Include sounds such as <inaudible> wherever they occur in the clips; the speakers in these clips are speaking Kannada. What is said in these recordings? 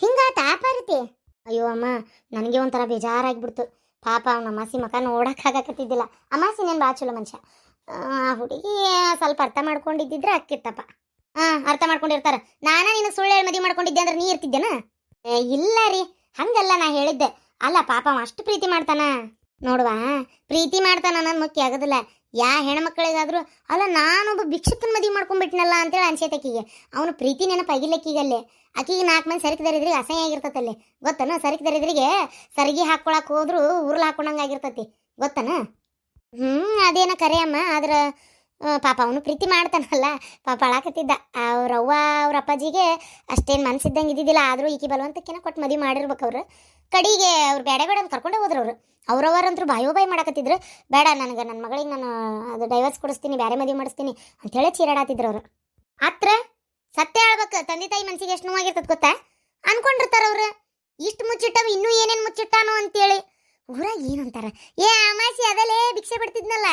ಹಿಂಗಾತ ಪಾರ್ವತಿ ಅಯ್ಯೋ ಅಮ್ಮ, ನನಗೆ ಒಂಥರ ಬೇಜಾರಾಗ್ಬಿಡ್ತು. ಪಾಪ ನಮ್ಮ ಅಮಾಸಿ ಮಕ ನೋಡೋಕ್ಕಾಗಕತ್ತಿದ್ದಿಲ್ಲ ಅಮಾಸಿ ನೇನು ಭಾಳ ಚಲೋ ಮನುಷ್ಯ. ಆ, ಹುಡುಗಿ ಸ್ವಲ್ಪ ಅರ್ಥ ಮಾಡ್ಕೊಂಡಿದ್ದಿದ್ರೆ ಅಕ್ಕಿತ್ತಪ್ಪ. ಹಾಂ ಅರ್ಥ ಮಾಡ್ಕೊಂಡಿರ್ತಾರೆ. ನಾನ ನಿನಗೆ ಸುಳ್ಳು ಹೇಳಿ ಮದುವೆ ಮಾಡ್ಕೊಂಡಿದ್ದೆ ಅಂದ್ರೆ ನೀ ಇರ್ತಿದ್ದೇನಾ? ಇಲ್ಲ ರೀ, ಹಂಗಲ್ಲ ನಾ ಹೇಳಿದ್ದೆ. ಅಲ್ಲ ಪಾಪ ಅಷ್ಟು ಪ್ರೀತಿ ಮಾಡ್ತಾನ? ನೋಡುವ, ಪ್ರೀತಿ ಮಾಡ್ತಾನ ಅನ್ನೋದು ಮುಖ್ಯ, ಆಗೋದಿಲ್ಲ. ಯಾ ಹೆಣ್ಮಕ್ಳಿಗಾದ್ರೂ, ಅಲ್ಲ, ನಾನೊಬ್ಬ ಭಿಕ್ಷಕನ ಮದುವೆ ಮಾಡ್ಕೊಂಡ್ಬಿಟ್ನಲ್ಲ ಅಂತೇಳಿ ಅನ್ಸೈತೆ ಆಕಿಗೆ ಅವನು ಪ್ರೀತಿ ನೆನಪಾಗಿಲ್ಲ ಆಕಿಗಲ್ಲಿ ಆಕಿಗೆ ನಾಲ್ಕು ಮಂದಿ ಸರಿಗೆ ದರಿದ್ರಿಗೆ ಅಸಹ್ಯ ಆಗಿರ್ತತಲ್ಲಿ. ಗೊತ್ತನ? ಸರಿಗೆ ದರಿದ್ರಿಗೆ ಸರಿಗೆ ಹಾಕೊಳಕ್ ಹೋದ್ರು ಉರುಳು ಹಾಕೊಂಡಂಗೆ ಆಗಿರ್ತತಿ. ಗೊತ್ತನ? ಹ್ಞೂ ಅದೇನ ಕರೆ ಅಮ್ಮ, ಆದ್ರೆ ಪಾಪ ಅವನು ಪ್ರೀತಿ ಮಾಡ್ತಾನಲ್ಲ. ಪಾಪ ಅಳಾಕತ್ತಿದ್ದ. ಅವ್ರ ಅವ್ವ ಅವ್ರ ಅಪ್ಪಾಜಿಗೆ ಅಷ್ಟೇನು ಮನಸ್ಸಿದ್ದಂಗೆ ಇದ್ದಿದ್ದಿಲ್ಲ. ಆದರೂ ಈಕಿ ಬಲವಂತಕ್ಕೆನ ಕೊಟ್ಟು ಮದುವೆ ಮಾಡಿರ್ಬೇಕು ಅವ್ರು. ಕಡೆಗೆ ಅವ್ರು ಬೇಡ ಬೇಡ ಅಂತ ಕರ್ಕೊಂಡೇ ಹೋದ್ರು ಅವರು. ಅವ್ರವ್ರಂತರೂ ಬಾಯೋ ಬಾಯಿ ಮಾಡಕತ್ತಿದ್ರು. ಬೇಡ, ನನಗೆ ನನ್ನ ಮಗಳಿಗೆ ನಾನು ಅದು ಡೈವರ್ಸ್ ಕೊಡಿಸ್ತೀನಿ ಬೇರೆ ಮದುವೆ ಮಾಡಿಸ್ತೀನಿ ಅಂತೇಳಿ ಚೀರಾಡಾತಿದ್ರು ಅವರು. ಆತ್ರ ಸತ್ಯ ಹೇಳ್ಬೇಕು. ತಂದೆ ತಾಯಿ ಮನಸ್ಸಿಗೆ ಎಷ್ಟು ನೋವಾಗಿರ್ತದೆ ಗೊತ್ತಾ? ಅನ್ಕೊಂಡಿರ್ತಾರ ಅವ್ರು. ಇಷ್ಟು ಮುಚ್ಚಿಟ್ಟವ, ಇನ್ನೂ ಏನೇನು ಮುಚ್ಚಿಟ್ಟಾನೋ ಅಂತೇಳಿ. ಊರ ಏನಂತಾರ? ಏ ಅಮಾಸಿ, ಅದಲ್ಲೇ ಭಿಕ್ಷೆ ಬಿಡ್ತಿದ್ನಲ್ಲ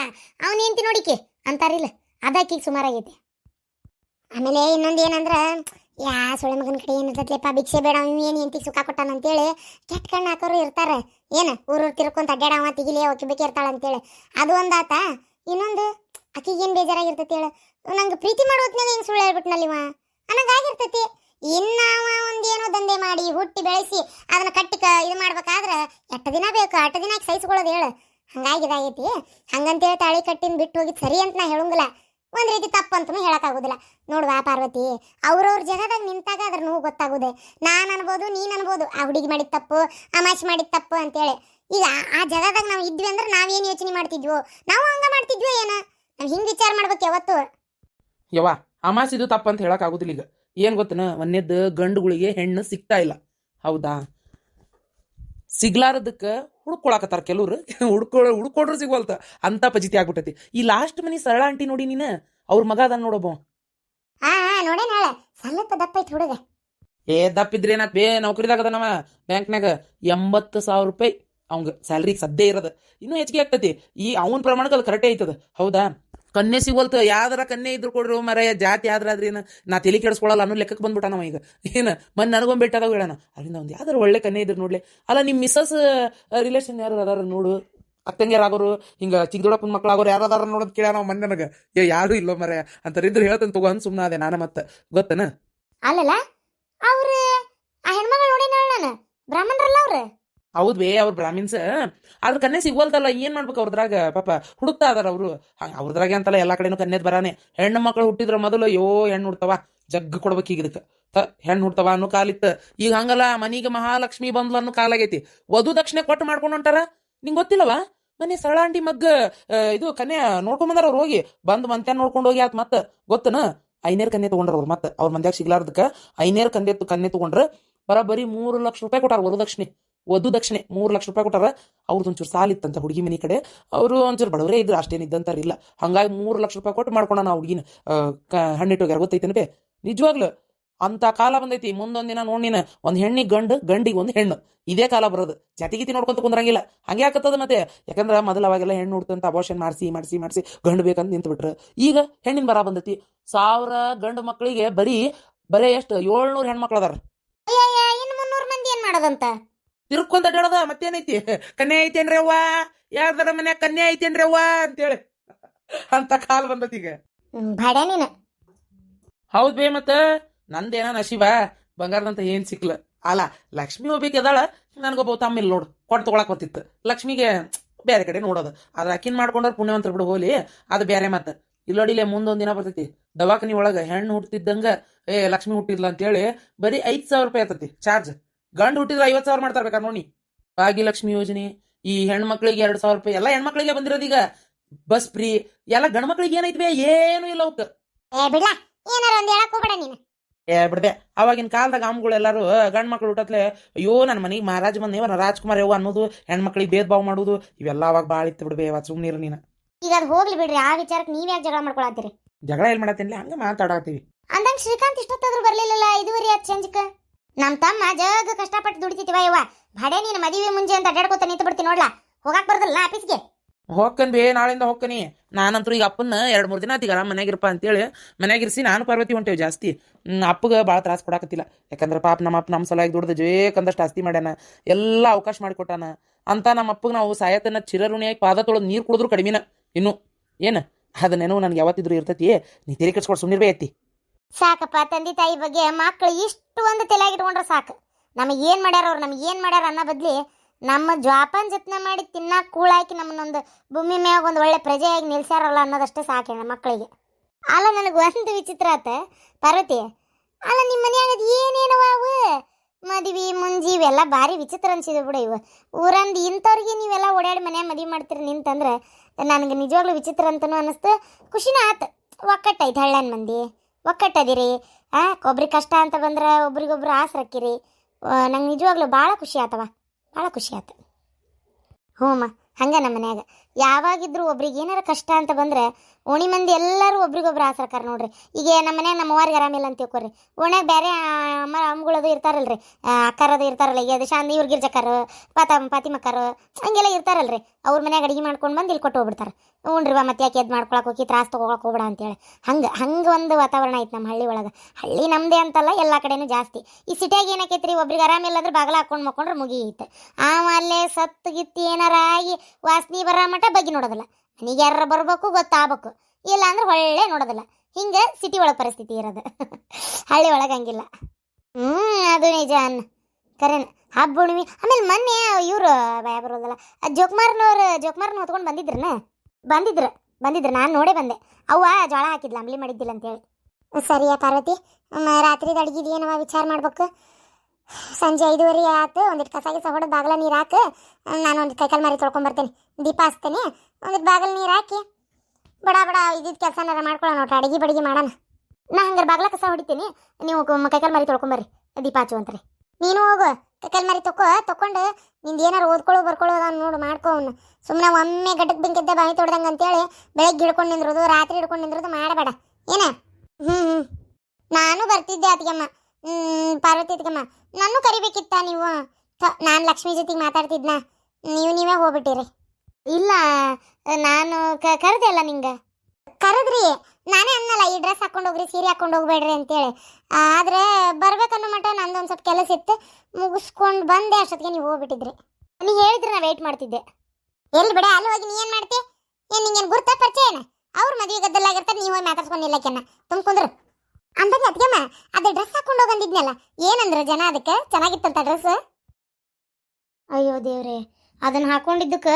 ಅವನೇಂತಿ ನೋಡಿಕೆ ಅಂತಾರಿಲ್ಲ. ಅದಕ್ಕೀಗ ಸುಮಾರಾಗೈತಿ. ಆಮೇಲೆ ಇನ್ನೊಂದು ಏನಂದ್ರೆ, ಯಾ ಸೊಳ್ಳೆ ಮಗನ ಕಡೆ ಏನಿರ್ತೈತ್ಲೆಪ್ಪ ಭಿಕ್ಷೆ ಬೇಡ ಅವ್ನು ಏನು ಎಂತಿಗೆ ಸುಖ ಕೊಟ್ಟಾನ ಅಂತೇಳಿ ಕೆಟ್ಟ ಕಣ್ಣು ಹಾಕೋರು ಇರ್ತಾರೆ. ಏನು ಊರು ತಿರ್ಕೊಂತ ಅಡ್ಡಾಡವ ತಿಗಿಲಿ ಅವಕ್ಕೆ ಬೇಕೇ ಅಂತೇಳಿ. ಅದು ಒಂದಾತ ಇನ್ನೊಂದು ಆಕಿಗೇನು ಬೇಜಾರಾಗಿರ್ತೈತಿ ಹೇಳು. ನಂಗೆ ಪ್ರೀತಿ ಮಾಡೋ ಹೊತ್ನಾಗ ಹೆಂಗೆ ಸುಳ್ಳು ಹೇಳ್ಬಿಟ್ನಲ್ಲಿವ ಅನ್ನಂಗಾಗಿರ್ತೈತಿ ಇನ್ನ ಒಂದೇನೋ ದಂಧೆ ಮಾಡಿ, ಹುಟ್ಟಿ ಬೆಳೆಸಿ, ಅದನ್ನ ಕಟ್ಟಿ ಇದು ಮಾಡ್ಬೇಕಾದ್ರೆ ಎಷ್ಟು ದಿನ ಬೇಕು, ಅಷ್ಟು ದಿನ ಸಹಿಸ್ಕೊಳ್ಳೋದು ಹೇಳು. ಹಂಗಾಗಿ ಇದಾಗೈತಿ ಹಂಗಂತೇಳಿ ತಾಳಿ ಕಟ್ಟಿನ ಬಿಟ್ಟು ಹೋಗಿದ್ದು ಸರಿ ಅಂತ ನಾ ಹೇಳಂಗಿಲ್ಲ. ಒಂದ್ ರೀತಿ ತಪ್ಪು ಹೇಳೋಕ್ಕಾಗೋದಿಲ್ಲ. ನೋಡುವ ಪಾರ್ವತಿ, ಅವ್ರವ್ರ ಜಗದಾಗ ನಿಂತಾಗ ಅದ್ರ ನೋವು ಗೊತ್ತಾಗೋದೆ. ನಾನು ಅನ್ಬೋದು, ನೀನು ಅನ್ಬೋದು, ಆ ಹುಡುಗಿ ಮಾಡಿದ ತಪ್ಪು, ಅಮಾಶ್ ಮಾಡಿದ ತಪ್ಪು ಅಂತೇಳಿ. ಈಗ ಆ ಜಗದಾಗ ನಾವು ಇದ್ವಿ ಅಂದ್ರೆ ನಾವೇನು ಯೋಚನೆ ಮಾಡ್ತಿದ್ವೋ? ನಾವು ಹಂಗೆ ಮಾಡ್ತಿದ್ವಿ ಏನ? ನಾವು ಹಿಂಗೆ ವಿಚಾರ ಮಾಡ್ಬೇಕು ಯಾವತ್ತು? ಯವ್ವ, ಅಮಾಸಿದು ತಪ್ಪು ಅಂತ ಹೇಳೋಕ್ಕಾಗೋದಿಲ್ಲ ಈಗ. ಏನು ಗೊತ್ತನ? ಒಂದೇದ್ದು ಗಂಡುಗಳಿಗೆ ಹೆಣ್ಣು ಸಿಗ್ತಾ ಇಲ್ಲ. ಹೌದಾ? ಸಿಗ್ಲಾರದಕ್ಕ ಹುಡ್ಕೊಳಕತ್ತಾರ ಕೆಲವ್ರು. <laughs> ಹುಡ್ಕೊ ಹುಡ್ಕೊಡ್ರು ಸಿಗೋಲ್ತ ಅಂತ ಪಜಿತಿ ಆಗ್ಬಿಟ್ಟೈತಿ. ಈ ಲಾಸ್ಟ್ ಮನಿ ಸರಳ ಆಂಟಿ ನೋಡಿ ನೀನ ಅವ್ರ ಮಗ ಅದನ್ನ ನೋಡೊಬ್ಬ ಹಾ ಹಾ ನೋಡೇ ನಾಳೆ ಸ್ವಲ್ಪ ದಪ್ಪ ಐತಿ ಹುಡುಗ. ಏ ದಪ್ಪಿದ್ರೆ ಏನಾತ್ ಬೇ ನೌಕರಿದಾಗ ಅದನವ ಬ್ಯಾಂಕ್ನಾಗ ಎಂಬತ್ತು ಸಾವಿರ ರೂಪಾಯಿ ಅವಂಗ ಸ್ಯಾಲ್ರಿ ಸದ್ಯ ಇರೋದು. ಇನ್ನೂ ಹೆಚ್ಚಿಗೆ ಆಗ್ತೈತಿ. ಈ ಅವನ ಪ್ರಮಾಣಕ್ಕೆ ಅದು ಕರೆಕ್ಟೇ ಐತದ. ಹೌದಾ? ಕನ್ಯೆ ಸಿಗೋಲ್ತು, ಯಾವ್ದಾರ ಕನ್ಯೆ ಇದ್ರು ಕೊಡ್ರಿ ಮರ ಜಾತಿ ಆದ್ರ ಏನು, ನಾ ತಲೆ ಕೆಡಿಸ್ಕೊಳಲ್ಲ ಅನ್ನೋ ಲೆಕ್ಕಕ್ಕೆ ಬಂದ್ಬಿಟ್ಟಾನವ ಈಗ. ಏನು ಮನ್ ನನಗೊಂದು ಬೆಟ್ಟಾದಾಗ ಹೇಳಣ. ಅಲ್ಲಿಂದ ಒಂದು ಯಾವ್ದಾರು ಒಳ್ಳೆ ಕನ್ಯೆ ಇದ್ರು ನೋಡ್ಲಿ. ಅಲ್ಲ ನಿಮ್ಮ ಮಿಸ್ಸಸ್ ರಿಲೇಷನ್ ಯಾರು ಅದಾರ ನೋಡು. ಅಕ್ಕಂಗ್ಯಾರಾಗೋರು ಹಿಂಗ ಚಿಕ್ಕ ದೊಡ್ಡಪ್ಪನ ಮಕ್ಳು ಆಗೋರು ಯಾರು ಅದಾರ ನೋಡೋದ್ ಕೇಳ ನಾವು ಮಂದಿ ನನಗೆ ಏ, ಯಾರು ಇಲ್ಲೋ ಮರ ಅಂತರಿದ್ರು ಹೇಳ್ತಾನೆ ತಗೋ ಅಂತ ಸುಮ್ಮನೆ ಅದೇ ನಾನು ಮತ್ತೆ. ಗೊತ್ತನ? ಅಲ್ಲಲ್ಲ, ಅವ್ರ ಆ ಹೆಣ್ಮಗಳು ನೋಡಿ ನಾನು. ಬ್ರಾಹ್ಮಣರಲ್ಲ ಅವ್ರು? ಹೌದ್ ಬೇ ಅವ್ರ ಬ್ರಾಹ್ಮಿನ್ಸ್. ಆದ್ರ ಕನ್ಯೆ ಸಿಗ್ವಲ್ದಲ್ಲ, ಏನ್ ಮಾಡ್ಬೇಕು ಅವ್ರದ್ರಾಗ? ಪಾಪ ಹುಡುಕ್ತಾ ಅದಾರ ಅವರು. ಅವ್ರದ್ರಾಗೆ ಅಂತಲ್ಲ ಎಲ್ಲಾ ಕಡೆನೂ ಕನ್ಯದ್ ಬರಾನೆ. ಹೆಣ್ಣು ಮಕ್ಕಳು ಹುಟ್ಟಿದ್ರ ಮೊದಲು ಯೋ ಹೆಣ್ಣು ಹುಡ್ತಾವ. ಜಗ್ ಕೊಡ್ಬೇಕು ಈಗ ಇದಕ್ಕೆ ತ, ಹೆಣ್ಣು ಹುಡ್ತಾವ ಅನ್ನೋ ಕಾಲಿತ್ತು ಈಗ ಹಂಗಲ್ಲ, ಮನಿಗೆ ಮಹಾಲಕ್ಷ್ಮಿ ಬಂದ್ಲು ಅನ್ನೋ ಕಾಲಾಗೈತಿ ವಧು ದಕ್ಷಿಣೆ ಕೊಟ್ಟು ಮಾಡ್ಕೊಂಡು ಹೊಂಟಾರ? ನಿಂಗ್ ಗೊತ್ತಿಲ್ಲವಾ? ಮನೆ ಸರಳಾಂಟಿ ಮಗ್ಗ ಇದು ಕನ್ಯಾ ನೋಡ್ಕೊಂಡ್ ಬಂದಾರ ಅವ್ರು ಹೋಗಿ. ಬಂದ್ ಮಂತ್ಯ ನೋಡ್ಕೊಂಡು ಹೋಗಿ ಆತ್ ಮತ್ತ ಗೊತ್ತನ? ಐನೇರ್ ಕನ್ಯೆ ತಗೊಂಡ್ರ ಅವ್ರು ಮತ್ತೆ ಅವ್ರ ಮಂದ್ಯಾಗ ಸಿಗ್ಲಾರ್ದಕ್ಕ ಐನೇರ್ ಕಂದೆ ಕನ್ಯೆ ತಗೊಂಡ್ರ. ಬರೋಬ್ಬರಿ ಮೂರು ಲಕ್ಷ ರೂಪಾಯಿ ಕೊಟ್ಟಾರ ವರದಕ್ಷಿಣೆ ದಕ್ಷಿಣೆ. ವಧು ದಕ್ಷಿಣೆ ಮೂರು ಲಕ್ಷ ರೂಪಾಯಿ ಕೊಟ್ಟಾರ, ಅವ್ರದ್ದು ಒಂಚೂರು ಸಾಲ ಇತ್ತಂತ ಹುಡುಗಿ ಮನೆ ಕಡೆ. ಅವರು ಒಂಚೂರು ಬಡವರೇ ಇದ್ರು, ಅಷ್ಟೇನು ಇದ್ದಂತಾರ ಇಲ್ಲ ಹಂಗಾಗಿ ಮೂರು ಲಕ್ಷ ರೂಪಾಯಿ ಕೊಟ್ಟು ಮಾಡ್ಕೊಳ ನಾವು ಹುಡುಗಿನ ಹಣ್ಣಿಟ್ಟೋಗ್ಯಾರ. ಗೊತ್ತೈತೇನೆ ನಿಜವಾಗ್ಲು ಅಂತ ಕಾಲ ಬಂದೈತಿ. ಮುಂದೊಂದು ದಿನ ನೋಡಿ ನೀನು, ಒಂದ್ ಹೆಣ್ಣಿಗೆ ಗಂಡು, ಗಂಡಿಗೆ ಒಂದು ಹೆಣ್ಣು. ಇದೇ ಕಾಲ ಬರೋದು. ಜಾತಿಗೀತಿ ನೋಡ್ಕೊಂತ ಕುಂದ್ರಂಗಿಲ್ಲ. ಹಂಗೆ ಆಕತ್ತದ ಮತ್ತೆ. ಯಾಕಂದ್ರೆ ಮೊದಲ ಅವಾಗೆಲ್ಲ ಹೆಣ್ಣು ಹುಡ್ತಂತ ಅಬೋಷನ್ ಮಾಡಿಸಿ ಮಾಡಿಸಿ ಮಾಡಿಸಿ ಗಂಡು ಬೇಕಂತ ನಿಂತು ಬಿಟ್ರು ಈಗ ಹೆಣ್ಣಿನ ಬರ ಬಂದೈತಿ. ಸಾವಿರ ಗಂಡು ಮಕ್ಕಳಿಗೆ ಬರೀ, ಬರೇ ಎಷ್ಟು? ಏಳ್ನೂರು ಹೆಣ್ಮಕ್ಳು ಅದಾರ. ಮಾಡೋದಂತ? ತಿರ್ಕೊಂತ ಅಡ್ಡಾಡದ ಮತ್ತೇನೈತಿ? ಕನ್ಯಾ ಐತೇನ್ರಿ ಅವ್ವ ಯಾರ್ದಾರ ಮನ್ಯಾಗ ಕನ್ಯಾ ಐತೇನ್ರಿ ಅವ್ವ ಅಂತೇಳಿ. ಅಂತ ಕಾಲ ಬಂದತಿ ಈಗ. ಹೌದು ನೀನು. ಹೌದ್ ಬೇ ಮತ್ತ. ನಂದೇನ ನಶೀಬ? ಬಂಗಾರದಂತ ಏನ್ ಸಿಕ್ಲ? ಅಲ್ಲ ಲಕ್ಷ್ಮಿ ಅದಾಳ ನನಗೊಬ್ಬ ಇಲ್ಲ ನೋಡು ಕೊಟ್ಟು ತಗೊಳಕ್ ಹೊತ್ತಿತ್ತು. ಲಕ್ಷ್ಮಿಗೆ ಬೇರೆ ಕಡೆ ನೋಡೋದು. ಅದ್ರ ಅಕ್ಕಿನ್ ಮಾಡ್ಕೊಂಡ್ರ ಪುಣ್ಯವಂತರ ಬಿಡು ಹೋಲಿ ಅದು ಬೇರೆ ಮತ್ತ. ಇಲ್ಲೋಡಿಲೆ ಮುಂದೊಂದ್ ದಿನ ಬರ್ತೈತಿ. ದವಾಖಾನಿ ಒಳಗ ಹೆಣ್ಣು ಹುಟ್ಟಿದ್ದಂಗ ಏ ಲಕ್ಷ್ಮಿ ಹುಟ್ಟಿದ್ಲ ಅಂತೇಳಿ ಬರೀ ಐದ್ ಸಾವಿರ ರೂಪಾಯಿ ಇರ್ತೈತಿ ಚಾರ್ಜ್. ಗಂಡು ಹುಟ್ಟಿದ್ರೆ ಐವತ್ ಸಾವಿರ ಮಾಡ್ತಾರ ನೋಡಿ? ಭಾಗ್ಯಲಕ್ಷ್ಮಿ ಯೋಜನೆ ಈ ಹೆಣ್ಮಕ್ಳಿಗೆ ಎರಡು ಸಾವಿರ ರೂಪಾಯಿ ಎಲ್ಲ ಹೆಣ್ಮಕ್ಳಿಗೆ ಬಂದಿರೋದೀಗ ಬಸ್ ಫ್ರೀ ಎಲ್ಲ ಗಂಡ್ ಮಕ್ಳಿಗೆ ಏನೈತಿ ಏನು ಇಲ್ಲ ಅವಕ್ಕೆ. ಏ ಅವಾಗಿನ ಕಾಲದಾಗ ಅಮ್ಗಳು ಎಲ್ಲಾರು ಗಂಡ್ ಮಕ್ಳು ಹುಟ್ಟತ್ಲೆ ಅಯ್ಯೋ ನನ್ನ ಮನೆಗೆ ಮಹಾರಾಜ ಬಂದೇವ ರಾಜ್ಕುಮಾರ್ ಯವ್ವ ಅನ್ನೋದು ಹೆಣ್ಮಕ್ಳಿಗೆ ಭೇದ ಭಾವ ಮಾಡೋದು ಇವೆಲ್ಲ ಅವಾಗ ಭಾಳ ಇತ್ತು ಬಿಡ್ಬೇ ಸುಮ್ಮನೆ ಸುಮ್ಮನಿರು ನೀನು. ಈಗ ಅದು ಹೋಗ್ಲಿ ಬಿಡ್ರಿ ಆ ವಿಚಾರಕ್ಕೆ ನೀವ್ ಯಾಕೆ ಜಗಳ ಮಾಡ್ಕೊಳತ್ತೀರಿ? ಜಗಳ ಏನ್ ಮಾಡತ್ತೀನಿ ಹಂಗ ಮಾತಾಡತ್ತೀವಿ. ಅಂದಂಗ ಶ್ರೀಕಾಂತ್ ಇಷ್ಟೊತ್ತಾದ್ರೂ ಬರ್ಲಿಲ್ಲ ಇದುವರೆ ಅದ್ ಚಂಜಕ? ನಮ್ ತಮ್ಮ ಜಗ ಕಷ್ಟಪಟ್ಟು ದುಡಿತಿವ ಯವ್ವ. ಭಡೆ ನೀನು ಮದುವೆ ಮುಂಜೆ ಅಂತ ಅಡ್ಡಾಡ್ಕೋತ ನಿಂತು ಬಿಡ್ತೀನಿ ನೋಡ್ಲಾ? ಹೋಗಾಕ್ ಬರ್ದಲ್ಲ ಆಫೀಸ್ಗೆ? ಹೋಗ್ಕನ್ ಬೇ ನಾಳಿಂದ ಹೋಗ್ಕನಿ. ನಾನಂತೂ ಈಗ ಅಪ್ಪನ ಎರಡು ಮೂರು ದಿನ ಆತೀಗ ಆರಾಮ್ ಹೇಳಿ ಅಂತೇಳಿ. ಮನ್ಯಾಗಿರಿಸಿ ನಾನು ಪಾರ್ವತಿ ಹೊಂಟೇವಿ ಜಾಸ್ತಿ. ಅಪ್ಪಗೆ ಭಾಳ ತ್ರಾಸ ಕೊಡಾಕತ್ತಿಲ್ಲ. ಯಾಕಂದ್ರೆ ಪಾಪ ನಮ್ಮ ಅಪ್ಪ ನಮ್ಮ ಸಲುವಾಗಿ ದುಡ್ದು ಜೇಕಂದಷ್ಟು ಆಸ್ತಿ ಮಾಡ್ಯಾನ. ಎಲ್ಲ ಅವಕಾಶ ಮಾಡಿಕೊಟ್ಟಾನ. ಅಂತ ನಮ್ಮ ಅಪ್ಪಗೆ ನಾವು ಸಾಯತನ ಚಿರಋಣಿಯಾಗಿ ಪಾದ ತೊಳೆದು ನೀರು ಕುಡಿದ್ರು ಕಡಿಮೆನ. ಇನ್ನು, ಏನು? ಅದ ನನಗೆ ಯಾವತ್ತಿದ್ರು ಇರ್ತೈತಿ. ನೀ ತೆರೆ ಸುಮ್ಮನಿರ್ಬೇ ಐತಿ ಸಾಕಪ್ಪ, ತಂದೆ ತಾಯಿ ಬಗ್ಗೆ ಮಕ್ಕಳು ಇಷ್ಟು ಒಂದು ತಲೆಯಾಗಿಟ್ಕೊಂಡ್ರೆ ಸಾಕು. ನಮಗೆ ಏನು ಮಾಡ್ಯಾರ ಅವ್ರು, ನಮಗೆ ಏನು ಮಾಡ್ಯಾರ ಅನ್ನೋ ಬದಲಿ ನಮ್ಮ ಜ್ವಾಪನ್ ಜತ್ನ ಮಾಡಿ ತಿನ್ನಕ್ಕೆ ಕೂಳಾಕಿ ನಮ್ಮನ್ನೊಂದು ಭೂಮಿ ಮ್ಯಾಗ ಒಂದು ಒಳ್ಳೆ ಪ್ರಜೆಯಾಗಿ ನಿಲ್ಸ್ಯಾರಲ್ಲ ಅನ್ನೋದಷ್ಟೇ ಸಾಕು ಹೇಳ ಮಕ್ಕಳಿಗೆ. ಅಲ್ಲ, ನನಗೆ ಒಂದು ವಿಚಿತ್ರ ಆತ. ಪಾರ್ವತಿ, ಅಲ್ಲ ನಿಮ್ಮ ಮನ್ಯಾಗ ಏನೇನವ ಅವು? ಮದ್ವಿ, ಮುಂಜಿ, ಇವೆಲ್ಲ ಭಾರಿ ವಿಚಿತ್ರ ಅನ್ಸಿದೆ ಬಿಡ ಇವು. ಊರಂದು ಇಂಥವ್ರಿಗೆ ನೀವೆಲ್ಲ ಓಡಾಡಿ ಮನ್ಯಾಗ ಮದುವೆ ಮಾಡ್ತೀರಿ ನಿಂತಂದ್ರೆ, ನನಗೆ ನಿಜವಾಗ್ಲೂ ವಿಚಿತ್ರ ಅಂತನೂ ಅನ್ನಿಸ್ತು ಖುಷಿನ ಆತು. ಒಕ್ಕಟ್ಟೈತೆ ಹಳ್ಳನ್ ಮಂದಿ. ಒಕ್ಕಟ್ಟದಿರಿ, ಆ? ಒಬ್ರಿಗೆ ಕಷ್ಟ ಅಂತ ಬಂದ್ರೆ ಒಬ್ರಿಗೊಬ್ರು ಆಸರಕ್ಕಿರಿ ನಂಗೆ ನಿಜವಾಗ್ಲೂ ಭಾಳ ಖುಷಿ ಆತವ. ಭಾಳ ಖುಷಿ ಆತ. ಹ್ಞೂ ಅಮ್ಮ ಹಂಗೆ ನಮ್ಮ ಮನ್ಯಾಗ. ಯಾವಾಗಿದ್ರು ಒಬ್ರಿಗೆ ಏನಾರ ಕಷ್ಟ ಅಂತ ಬಂದ್ರೆ ಓಣಿ ಮಂದಿ ಎಲ್ಲರೂ ಒಬ್ರಿಗೊಬ್ರು ಆಸರಕಾರ ನೋಡ್ರಿ. ಈಗ ನಮ್ಮ ಮನ್ಯಾಗ ನಮ್ಮ ಅವ್ರಿಗೆ ಆರಾಮಿಲ್ಲ ಅಂತ ತಿಳ್ಕೊರಿ. ಓಣ್ಯಾಗ ಬೇರೆ ಅಮ್ಮ, ಅಮ್ಮಗಳದು ಇರ್ತಾರಲ್ರಿ. ಅಕ್ಕರದು ಇರ್ತಾರಲ್ಲ, ಈಗ ಅದು ಶಾಂತಿ ಇವ್ರ ಗಿರ್ಜಕ್ಕಾರ, ಪಾತ, ಪಾತಿಮಕ್ಕಾರ, ಹಂಗೆಲ್ಲ ಇರ್ತಾರಲ್ರಿ. ಅವ್ರ ಮನ್ಯಾಗ ಅಡಿಗೆ ಮಾಡ್ಕೊಂಡು ಬಂದು ಇಲ್ಲಿ ಕೊಟ್ಟು ಹೋಗ್ಬಿಡ್ತಾರೆ. ಹ್ಞೂ ಬಾ, ಮತ್ತೆ ಯಾಕೆ ಎದ್ದು ಮಾಡ್ಕೊಳಕ್ಕೆ ಹೋಗಿ, ತ್ರಾಸ ತೊಗೊಳಕ್ಕೆ ಹೋಗ್ಬೇಡ ಅಂತೇಳಿ. ಹಂಗೆ ಹಂಗೆ ಒಂದು ವಾತಾವರಣ ಐತೆ ನಮ್ಮ ಹಳ್ಳಿ ಒಳಗೆ. ಹಳ್ಳಿ ನಮ್ಮದೇ ಅಂತಲ್ಲ, ಎಲ್ಲ ಕಡೆನೂ ಜಾಸ್ತಿ. ಈ ಸಿಟಿಯಾಗ ಏನಕ್ಕೈತ್ರಿ ಒಬ್ರಿಗೆ ಆರಾಮಿಲ್ಲ ಅಂದ್ರೆ ಬಾಗಲ ಹಾಕೊಂಡು ಮಕ್ಕೊಂಡ್ರೆ ಮುಗಿಯುತ್ತೆ ಆಮೇಲೆ ಸತ್ತು ಗಿತ್ತಿ ಏನಾರ ಆಗಿ, ವಾಸನೆ ಬರೋ ಮಟ್ಟ ಬಗ್ಗೆ ನೋಡೋದಿಲ್ಲ. ಮನೆಗೆ ಯಾರ ಬರಬೇಕು, ಗೊತ್ತಾಗಬೇಕು. ಇಲ್ಲ ಅಂದ್ರೆ ಒಳ್ಳೆ ನೋಡೋದಿಲ್ಲ. ಹಿಂಗೆ ಸಿಟಿ ಒಳಗೆ ಪರಿಸ್ಥಿತಿ ಇರೋದು. <laughs> ಹಳ್ಳಿ ಒಳಗೆ ಹಂಗಿಲ್ಲ. ಹ್ಞೂ ಅದು ನಿಜ ಅನ್ನ. ಕರೆನ, ಹಬ್ಬ ಹುಣ್ಣಿಮೆ, ಆಮೇಲೆ ಮೊನ್ನೆ ಇವರು ಭಯ ಬರೋದಲ್ಲ ಜೋಕ್ಮಾರ್ನವ್ರು, ಜೋಕ್ಮಾರ್ನ ಹೊತ್ಕೊಂಡು ಬಂದಿದ್ರನ? ಬಂದಿದ್ರು ಬಂದಿದ್ರು. ನಾನು ನೋಡೇ ಬಂದೆ. ಅವ್ವ ಜೋಳ ಹಾಕಿದ್ಲ, ಅಂಬ್ಲಿ ಮಾಡಿದ್ದಿಲ್ಲ ಅಂತೇಳಿ. ಸರಿಯಾ ಪಾರ್ವತಿ. ರಾತ್ರಿ ರಾತ್ರಿದ ಅಡ್ಗಿದ್ ಏನವ ವಿಚಾರ ಮಾಡ್ಬೇಕು? ಸಂಜೆ ಐದುವರೆ ಆಯ್ತು ಒಂದಿಟ್ಟು ಕಸ ಹೊಡೆದು ಬಾಗಲ ನೀರು ಹಾಕು ನಾನು ಒಂದು ಕೈಕಾಲು ಮಾರಿ ತೊಳ್ಕೊಂಬರ್ತೇನೆ. ದೀಪ ಹಚ್ತೇನೆ. ಒಂದಿಟ್ಟು ಬಾಗಿಲು ನೀರು ಹಾಕಿ, ಬಡ ಬಡ ಇದ್ದಿದ್ದು ಕೆಲಸನಾರ ಮಾಡ್ಕೊಳ್ಳೋಣ ನೋಡ್ರಿ, ಅಡಿಗೆ ಬಡಿಗೆ ಮಾಡೋಣ. ನಾ ಹಂಗಾರೆ ಬಾಗ್ಲ ಕಸ ಹೊಡಿತೀನಿ, ನೀವು ಕೈಕಾಲು ಮಾರಿ ತೊಳ್ಕೊಂಬರ್ರಿ ದೀಪಾಚು ಅಂತ್ರಿ ನೀನು ಹೋಗು, ಕೈಕಾಲು ಮಾರಿ ತೊಕ್ಕೊ ತೊಕೊಂಡು ನಿಂದು ಏನಾರು ಓದ್ಕೊಳ್ಳೋ ಬರ್ಕೊಳ್ಳೋದ ನೋಡು, ಮಾಡ್ಕೊ ಅವನು. ಸುಮ್ಮನೆ ಒಮ್ಮೆ ಗಡ್ಡಕ್ಕೆ ಬೆಂಕಿದ್ದೆ ಬಾಯಿ ತೊಡ್ದಂಗೆ ಅಂತೇಳಿ ಬೆಳಗ್ಗೆ ಹಿಡ್ಕೊಂಡು ನಿಂದ್ರೋದು, ರಾತ್ರಿ ಹಿಡ್ಕೊಂಡು ನಿಂದ್ರೋದು ಮಾಡಬೇಡ. ಏನ? ಹ್ಞೂ ಹ್ಞೂ ನಾನು ಬರ್ತಿದ್ದೆ ಅತ್ತಿಗೆಮ್ಮ. ಹ್ಞೂ ಪಾರ್ವತಿ ಅತ್ತಿಗೆಮ್ಮ. ನಾನು ಕರಿಬೇಕಿತ್ತ ನೀವು? ನಾನು ಲಕ್ಷ್ಮಿ ಜೊತೆಗೆ ಮಾತಾಡ್ತಿದ್ನಾ? ನೀವು ನೀವೇ ಹೋಗ್ಬಿಟ್ಟಿರಿ. ಇಲ್ಲ, ನಾನು ಕರೆದೆ ಅಲ್ಲ ನಿಂಗೆ. ಕರೆದ್ರಿ, ನಾನೇ ಅನ್ನಲ್ಲ, ಈ ಡ್ರೆಸ್ ಹಾಕೊಂಡು ಹೋಗ್ರಿ, ಸೀರೆ ಹಾಕೊಂಡು ಹೋಗ್ಬೇಡ್ರಿ ಅಂತೇಳಿ. ಆದರೆ ಬರ್ಬೇಕನ್ನೋ ಮಟ್ಟ ನಂದೊಂದು ಸ್ವಲ್ಪ ಕೆಲಸ ಇತ್ತು, ಮುಗಿಸ್ಕೊಂಡು ಬಂದೆ ಅಷ್ಟೊತ್ತಿಗೆ, ನೀವು ಹೋಗ್ಬಿಟ್ಟಿದ್ರಿ. ನೀವು ಹೇಳಿದ್ರೆ ನಾ ವೆಯ್ಟ್ ಮಾಡ್ತಿದ್ದೆ. ಎಲ್ಲಿ ಬಿಡ, ಅಲ್ಲಿ ಹೋಗಿ ನೀ ಏನು ಮಾಡ್ತಿ? ಏನು ನಿಂಗೇನು ಗುರ್ತ ಪರಿಚಯ ಏನ? ಅವ್ರ ಮದುವೆ ಗದ್ದಲಾಗಿರ್ತಾರೆ ನೀವು ಹೋಗಿ ಮಾತಾಡ್ಸ್ಕೊಂಡಿಲ್ಲ ಕೆನ್ನ ತುಂಬ್ಕೊಂಡ್ರು ಅಂದಾಗೆ ಅದಕ್ಕೆಮ್ಮ ಅದು ಡ್ರೆಸ್ ಹಾಕೊಂಡು ಹೋಗಂದಿದ್ನಲ್ಲ ಏನಂದ್ರು ಜನ ಅದಕ್ಕೆ? ಚೆನ್ನಾಗಿತ್ತಂತ ಡ್ರೆಸ್ ಅಯ್ಯೋ ದೇವ್ರೆ. ಅದನ್ನ ಹಾಕೊಂಡಿದ್ದಕ್ಕೆ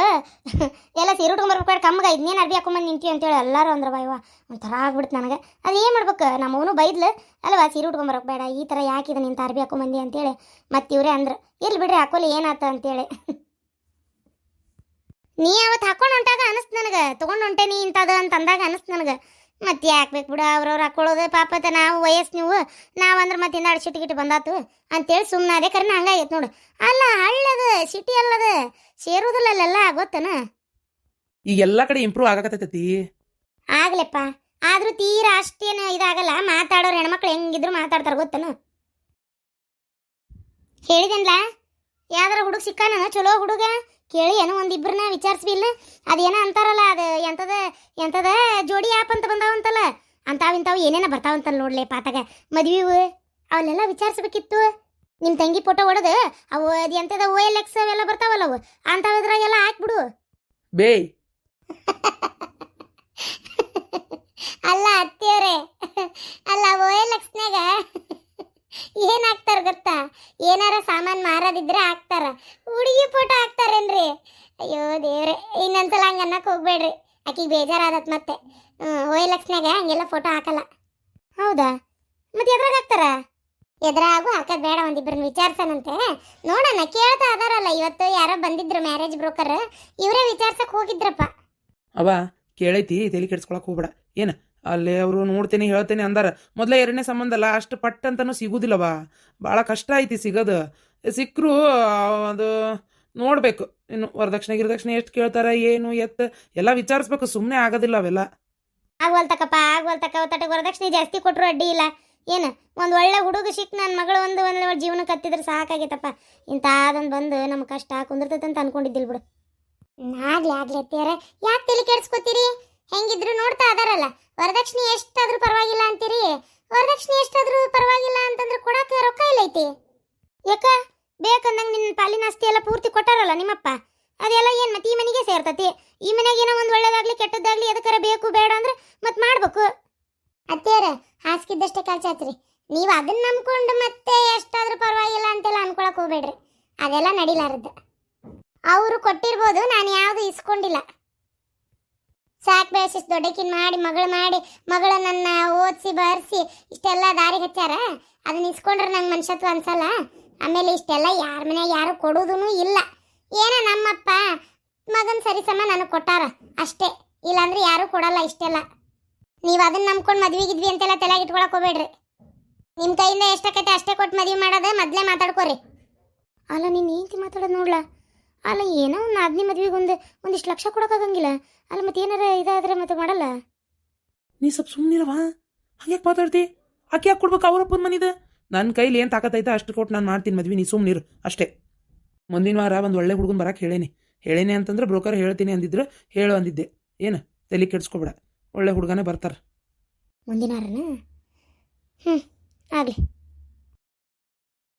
ಎಲ್ಲ ಸೀರೆ ಉಟ್ಕೊಂಬರ್ಬೇಕು ಕಮ್ಮಗೆ ಇದನ್ನೇನು ಅರ್ಬಿ ಹಾಕೊಂಬಂದು ನಿಂತಿ ಅಂತೇಳಿ ಎಲ್ಲರೂ ಅಂದ್ರೆ ಬಾಯ್ವಾ ಒಂಥರ ಆಗ್ಬಿಡ್ತು ನನಗೆ. ಅದು ಏನು ಮಾಡ್ಬೇಕು? ನಮ್ಮವನು ಬೈದ್ಲು, ಅಲ್ವಾ, ಸೀರೆ ಉಟ್ಕೊಂಬರಕ್ಕೆ ಬೇಡ, ಈ ಥರ ಯಾಕೆ ಇದು ನಿಂತ ಅರ್ಬಿ ಹಾಕೊಂಬಂದಿ ಅಂತೇಳಿ. ಮತ್ತೆ ಇವರೇ ಅಂದ್ರು, ಇರ್ಲಿ ಬಿಡ್ರಿ, ಹಾಕೋಲಿ, ಏನಾತ ಅಂತೇಳಿ. ನೀ ಅವತ್ತು ಹಾಕೊಂಡು ಹೊಂಟಾಗ ಅನಿಸ್ತು ನನಗೆ, ತೊಗೊಂಡು ನೀ ಇಂಥದ್ದು ಅಂತ ಅಂದಾಗ ಅನಿಸ್ತು ನನಗೆ. ಮತ್ತೆ ಯಾಕೆ ಬೇಕು ಬಿಡ ಅವ್ರವ್ರು ಹಾಕೊಳ್ಳೋದು ಪಾಪತ ನಾವು ವಯಸ್ಸು ನೀವು ನಾವಂದ್ರೆ ಮತ್ತೆ ಹಿಂದೆ ಸಿಟಿ ಗಿಟ್ಟು ಬಂದಾತು ಅಂತೇಳಿ ಸುಮ್ಮನೆ ಅದೇ ಕರೆನ ಹಂಗಾಗೈತೆ ನೋಡು. ಅಲ್ಲ ಹಳ್ಳದು ಸಿಟಿ ಅಲ್ಲದ ಸೇರೋದಿಲ್ಲ ಅಲ್ಲೆಲ್ಲ ಗೊತ್ತನ ಈಗ ಎಲ್ಲ ಕಡೆ ಇಂಪ್ರೂವ್ ಆಗಕತ್ತೈತಿ ಆಗ್ಲೆಪ್ಪ. ಆದ್ರೂ ತೀರಾ ಅಷ್ಟೇನು ಇದಾಗಲ್ಲ ಮಾತಾಡೋರು ಹೆಣ್ಮಕ್ಳು ಹೆಂಗಿದ್ರು ಮಾತಾಡ್ತಾರೆ ಗೊತ್ತನ? ಹೇಳಿದೆನ್ಲ? ಯಾವ್ದಾರ ಹುಡುಗ ಸಿಕ್ಕಾನ? ಚಲೋ ಹುಡುಗ? ಕೇಳಿ ಏನೋ ಒಂದಿಬ್ಬರನ್ನ ವಿಚಾರಿಸ್ಬಿಲ್ಲ ಏನೋ ಅಂತಾರಲ್ಲ ಅದು ಎಂಥದ ಎಂಥದ ಜೋಡಿ ಆ್ಯಪ್ ಅಂತ ಬಂದಾವಂತಲ್ಲ? ಅಂತಾವ್ ಇಂಥವು ಏನೇನ ಬರ್ತಾವಂತಲ್ಲ ನೋಡ್ಲೆ ಪಾತಾಗ. ಮದ್ವಿವು ಅವನ್ನೆಲ್ಲ ವಿಚಾರಿಸ್ಬೇಕಿತ್ತು. ನಿಮ್ಮ ತಂಗಿ ಫೋಟೋ ಹೊಡೆದು ಅವು ಅದು ಎಂಥದ ಓ ಎಲ್ ಎಕ್ಸ್ ಅವೆಲ್ಲ ಬರ್ತಾವಲ್ಲ ಅವು? ಅಂಥವದ್ರಾಗೆಲ್ಲ ಹಾಕ್ಬಿಡು. ಬೇ <laughs> ಅಲ್ಲ ಅತ್ತಿಯವ್ರೆ. ಅಲ್ಲ ಓ ಎಲ್ ಎಕ್ಸ್ನಾಗ ಏನ್ ಹಾಕ್ತಾರ ಗೊತ್ತಾ? ಏನಾರ ಸಾಮಾನ್ ಮಾರೋದಿದ್ರೆ ಹಾಕ್ತಾರ ಹುಡುಗಿ ಫೋಟೋ ಹಾಕ್ತಾರೇನ್ರಿ? ಅಯ್ಯೋ ದೇವ್ರೆ, ಇನ್ನೊಂದ್ಸಲ ಹಂಗ ಅನ್ನಕ್ ಹೋಗ್ಬೇಡ್ರಿ. ಆಕಿಗೆ ಬೇಜಾರಾದತ್ ಮತ್ತೆ. ಓ ಎಲ್ ಎಕ್ಸ್ನಾಗ ಹಂಗೆಲ್ಲ ಫೋಟೋ ಹಾಕಲ್ಲ. ಹೌದಾ? ಮತ್ತೆ ಎದ್ರಾಗ ಹಾಕ್ತಾರ? ಎದ್ರಾಗೂ ಹಾಕದ್ ಬೇಡ, ಒಂದಿಬ್ರನ್ನ ವಿಚಾರ್ಸನಂತೆ. ನೋಡೋಣ, ಕೇಳ್ತಾ ಅದಾರಲ್ಲ, ಇವತ್ತು ಯಾರೋ ಬಂದಿದ್ರು ಮ್ಯಾರೇಜ್ ಬ್ರೋಕರ್ ಇವರೇ ವಿಚಾರ್ಸಕ್ ಹೋಗಿದ್ರಪ್ಪ. ಅವ ಕೇಳೈತಿ, ತಲೆ ಕೆಡ್ಸ್ಕೊಳಕ್ ಹೋಗ್ಬೇಡ. ಏನು? ಅಲ್ಲಿ ಅವರು ನೋಡ್ತೇನೆ, ಹೇಳ್ತೇನೆ ಅಂದಾರ. ಮೊದಲೇ ಎರಡನೇ ಸಂಬಂಧ ಅಲ್ಲ, ಅಷ್ಟು ಪಟ್ ಅಂತಾನು ಸಿಗುದಿಲ್ಲವ? ಭಾಳ ಕಷ್ಟ ಐತಿ ಸಿಗೋದು. ಸಿಕ್ಕರು ಅದು ನೋಡಬೇಕು. ಇನ್ನು ವರದಕ್ಷಿಣೆ, ಗಿರದಕ್ಷಿಣೆ ಎಷ್ಟು ಕೇಳ್ತಾರ, ಏನು, ಎತ್ತ, ಎಲ್ಲ ವಿಚಾರಿಸ್ಬೇಕು. ಸುಮ್ಮನೆ ಆಗೋದಿಲ್ಲ ಅವೆಲ್ಲ. ಆಗ್ವಲ್ತಕ್ಕಪ್ಪ ಆಗ್ವಲ್ತಕ್ಕ ಅವತ್ತಟ ವರದಕ್ಷಿಣೆ ಜಾಸ್ತಿ ಕೊಟ್ಟರು ಅಡ್ಡಿ ಇಲ್ಲ. ಏನು, ಒಂದು ಒಳ್ಳೆ ಹುಡುಗ ಸಿಕ್ ನನ್ನ ಮಗಳು ಒಂದು ಒಂದು ಜೀವನ ಕತ್ತಿದ್ರೆ ಸಾಕಾಗೈತಪ್ಪ. ಇಂಥದೊಂದು ಬಂದು ನಮ್ಮ ಕಷ್ಟ ಕುಂದಿರ್ತೈತೆ ಅಂತ ಅನ್ಕೊಂಡಿದ್ದಿಲ್ಲ ಬಿಡು. ಆಗ್ಲಿ ಆಗ್ಲಿ ಅತ್ತಿಯರ, ಯಾಕೆ ತಲೆ ಕೆಡ್ಸ್ಕೊತೀರಿ? ಹೆಂಗಿದ್ರು ನೋಡ್ತಾ ಅದಾರಲ್ಲ. ವರದಕ್ಷಿಣೆ ಎಷ್ಟಾದ್ರೂ ಪರವಾಗಿಲ್ಲ ಅಂತೀರಿ? ವರದಕ್ಷಿಣೆ ಎಷ್ಟಾದ್ರೂ ಪರವಾಗಿಲ್ಲ ಅಂತಂದ್ರೆ ಕೊಡಕ್ಕೆ ರೊಕ್ಕ ಇಲ್ಲ ಐತಿ. ಯಾಕ? ಬೇಕಂದಂಗೆ ನಿನ್ನ ಪಾಲಿನ ಆಸ್ತಿ ಎಲ್ಲ ಪೂರ್ತಿ ಕೊಟ್ಟಾರಲ್ಲ ನಿಮ್ಮಪ್ಪ. ಅದೆಲ್ಲ ಏನು ಮತ್ತೆ ಈ ಮನೆಗೆ ಸೇರ್ತತಿ? ಈ ಮನೆಗೆ ಏನೋ ಒಂದು ಒಳ್ಳೇದಾಗ್ಲಿ, ಕೆಟ್ಟದ್ದಾಗ್ಲಿ ಎದಕ್ಕರ ಬೇಕು, ಬೇಡ ಅಂದ್ರೆ ಮತ್ತೆ ಮಾಡ್ಬೇಕು. ಅತ್ತೇರ ಹಾಸ್ಕಿದ್ದಷ್ಟೇ ಕಾಲ್ಚಾತ್ರಿ ನೀವು ಅದನ್ನ ನಂಬ್ಕೊಂಡು ಮತ್ತೆ ಎಷ್ಟಾದ್ರೂ ಪರವಾಗಿಲ್ಲ ಅಂತೆಲ್ಲ ಅನ್ಕೊಳಕ್ ಹೋಗ್ಬೇಡ್ರಿ. ಅದೆಲ್ಲ ನಡಿಲಾರದ್ದು ಅವರು ಕೊಟ್ಟಿರ್ಬೋದು, ನಾನು ಯಾವುದು ಇಸ್ಕೊಂಡಿಲ್ಲ. ಸಾಕ್ ಬೇಸಿಸ್ ದೊಡ್ಡಕಿನ್ ಮಾಡಿ, ಮಗಳು ಮಾಡಿ ಮಗಳು ನನ್ನ ಓದಿಸಿ, ಬರ್ಸಿ, ಇಷ್ಟೆಲ್ಲ ದಾರಿ ಹಚ್ಚಾರ? ಅದನ್ನ ಇಸ್ಕೊಂಡ್ರೆ ನಂಗೆ ಮನುಷ್ಯತ್ವ ಅನ್ಸಲ್ಲ? ಆಮೇಲೆ ಇಷ್ಟೆಲ್ಲ ಯಾರ ಮನ್ಯಾಗ ಯಾರು ಕೊಡೋದೂ ಇಲ್ಲ. ಏನೋ ನಮ್ಮಪ್ಪ ಮಗನ್ ಸರಿ ಸಮ ನನಗೆ ಕೊಟ್ಟಾರ. ಅಷ್ಟೇ. ಇಲ್ಲಾಂದ್ರೆ ಯಾರು ಕೊಡಲ್ಲ ಇಷ್ಟೆಲ್ಲ. ನೀವು ಅದನ್ನ ನಂಬ್ಕೊಂಡು ಮದ್ವೆ ಗಿದ್ವಿ ಅಂತೆಲ್ಲ ತಲೆಗೆ ಇಟ್ಕೊಳಕ್ ಹೋಗ್ಬೇಡ್ರಿ. ನಿಮ್ಮ ಕೈಯಿಂದ ಎಷ್ಟಾಕೈತೆ ಅಷ್ಟೇ ಕೊಟ್ಟು ಮದ್ವೆ ಮಾಡೋದು, ಮೊದಲೇ ಮಾತಾಡ್ಕೋರಿ. ಅಲ್ಲ, ನೀನು ಏನು ಮಾತಾಡೋದು ನೋಡ್ಲಾ? ಅಲ್ಲ, ಏನೋ ಒಂದು ನಾದ್ನಿ ಮದ್ವೆಗೆ ಒಂದು, ಒಂದಿಷ್ಟು ಲಕ್ಷ ಕೊಡೋಕ್ಕಾಗಂಗಿಲ್ಲ ಅಲ್ಲ ಮತ್ತೆ ಏನಾರ ಇದಾದ್ರೆ ಮತ್ತೆ ಮಾಡಲ್ಲ? ನೀ ಸ್ವಲ್ಪ ಸುಮ್ಮನಿರವಾ ಹಂಗ್ಯಾಕೆ ಮಾತಾಡ್ತಿ? ಆಕೆ ಯಾಕೆ ಕೊಡ್ಬೇಕು ಅವರಪ್ಪನ ಮನಿದ? ನನ್ನ ಕೈಲಿ ಏನು ತಾಕತ್ತೈತೆ ಅಷ್ಟು ಕೊಟ್ಟು ನಾನು ಮಾಡ್ತೀನಿ ಮದ್ವೆ ನೀ ಸುಮ್ಮನಿರು ಅಷ್ಟೇ. ಮುಂದಿನ ವಾರ ಒಂದು ಒಳ್ಳೆ ಹುಡುಗನ್ ಬರಕ್ಕೆ ಹೇಳೇನಿ. ಹೇಳೇನಿ ಅಂತಂದ್ರೆ ಬ್ರೋಕರ್ ಹೇಳ್ತೀನಿ ಅಂದಿದ್ರು ಹೇಳು ಅಂದಿದ್ದೆ. ಏನು ತಲೆ ಕೆಡ್ಸ್ಕೊಬೇಡ. ಒಳ್ಳೆ ಹುಡುಗನೇ ಬರ್ತಾರೆ. ಮುಂದಿನ ವಾರನ? ಹ್ಞೂ ಆಗಲಿ.